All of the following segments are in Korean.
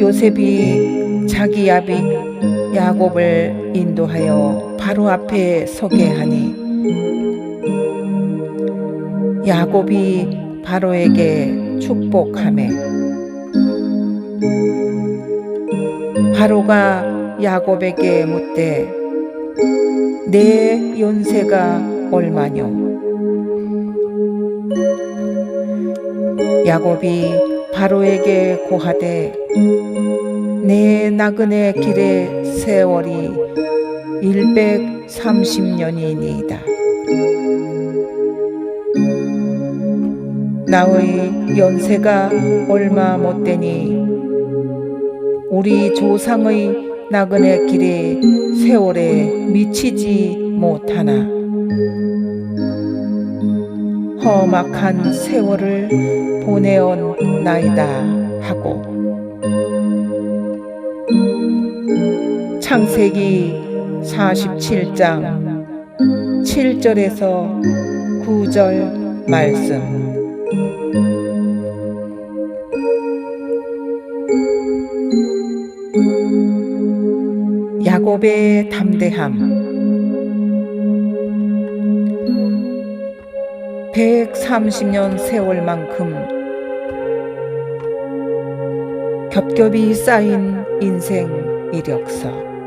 요셉이 자기 아비 야곱을 인도하여 바로 앞에 서게 하니 야곱이 바로에게 축복하매 바로가 야곱에게 묻되 내 연세가 얼마뇨? 야곱이 바로에게 고하되 내 나그네 길의 세월이 130년이니이다. 나의 연세가 얼마 못 되니 우리 조상의 나그네 길의 세월에 미치지 못하나 험악한 세월을 보내온 나이다 하고 창세기 47장 7절에서 9절 말씀. 야곱의 담대함. 130년 세월만큼 겹겹이 쌓인 인생 이력서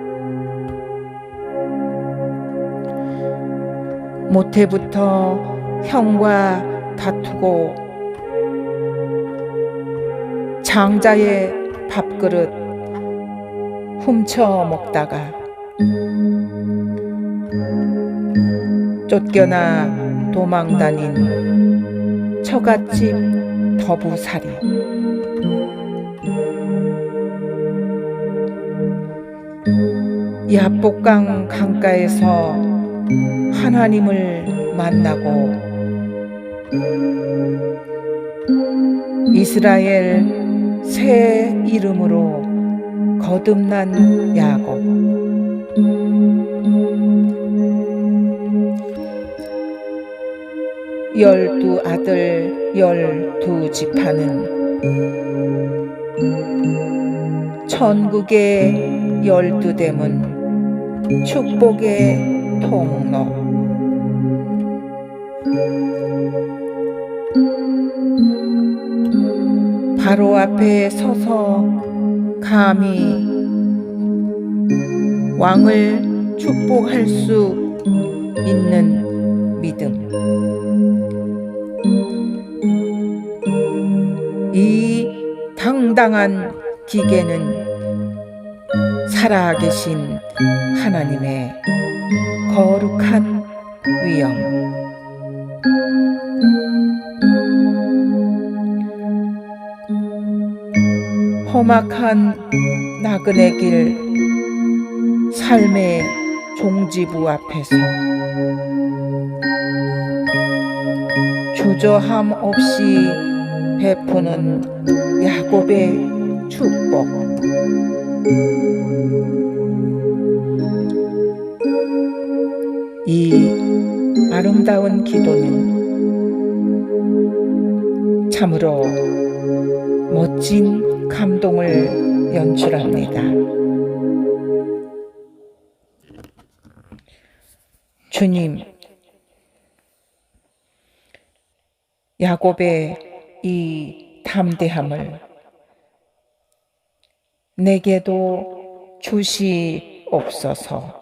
모태부터 형과 다투고 장자의 밥그릇 훔쳐 먹다가 쫓겨나 도망 다닌 처갓집 더부살이. 야복강 강가에서 하나님을 만나고 이스라엘 새 이름으로 거듭난 야곱. 열두 아들 열두 지파는 천국의 열두 대문 축복의 통로 바로 앞에 서서 감히 왕을 축복할 수 있는 믿음. 이 당당한 기계는 살아계신 하나님의 거룩한 위엄. 험악한 나그네 길 삶의 종지부 앞에서 주저함 없이 베푸는 야곱의 축복. 아름다운 기도는 참으로 멋진 감동을 연출합니다. 주님, 야곱의 이 담대함을 내게도 주시옵소서.